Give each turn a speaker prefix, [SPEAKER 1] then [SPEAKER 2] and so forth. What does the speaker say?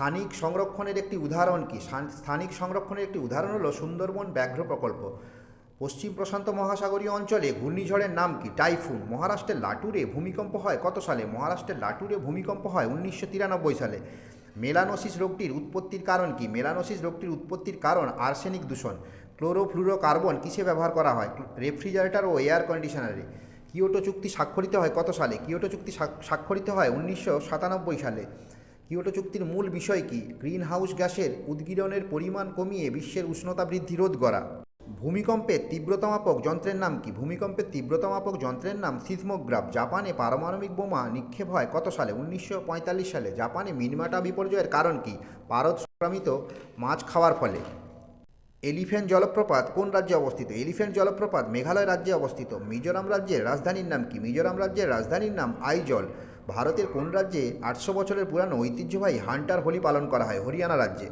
[SPEAKER 1] স্থানিক সংরক্ষণের একটি উদাহরণ কি? স্থানিক সংরক্ষণের একটি উদাহরণ হলো সুন্দরবন ব্যাঘ্র প্রকল্প। পশ্চিম প্রশান্ত মহাসাগরীয় অঞ্চলে ঘূর্ণিঝড়ের নাম কি? টাইফুন। মহারাষ্ট্রের লাটুরে ভূমিকম্প হয় কত সালে? মহারাষ্ট্রের লাটুরে ভূমিকম্প হয় উনিশশো তিরানব্বই সালে। মেলানোসিস রোগটির উৎপত্তির কারণ কি? মেলানোসিস রোগটির উৎপত্তির কারণ আর্সেনিক দূষণ। ক্লোরোফ্লুরোকার্বন কিসে ব্যবহার করা হয়? রেফ্রিজারেটর ও এয়ার কন্ডিশনারে। কিয়োটো চুক্তি স্বাক্ষরিত হয় কত সালে? কিয়োটো চুক্তি স্বাক- স্বাক্ষরিত হয় উনিশশো সাতানব্বই সালে। কিয়োটো চুক্তির মূল বিষয় কি? গ্রিন হাউস গ্যাসের উদ্গীরণের পরিমাণ কমিয়ে বিশ্বের উষ্ণতা বৃদ্ধি রোধ করা। ভূমিকম্পের তীব্রতমাপক যন্ত্রের নাম কি? ভূমিকম্পের তীব্রতমাপক যন্ত্রের নাম সিসমোগ্রাফ জাপানে পারমাণবিক বোমা নিক্ষেপ হয় কত সালে? উনিশশো পঁয়তাল্লিশ সালে। জাপানে মিনমাটা বিপর্যয়ের কারণ কি? পারদ সংক্রামিত মাছ খাওয়ার ফলে। এলিফ্যান্ট জলপ্রপাত কোন রাজ্যে অবস্থিত? এলিফ্যান্ট জলপ্রপাত মেঘালয় রাজ্যে অবস্থিত। মিজোরাম রাজ্যের রাজধানীর নাম কি? মিজোরাম রাজ্যের রাজধানীর নাম আইজল। ভারতের কোন রাজ্যে আটশো বছরের পুরানো ঐতিহ্যবাহী হান্টার হোলি পালন করা হয়? হরিয়ানা রাজ্যে।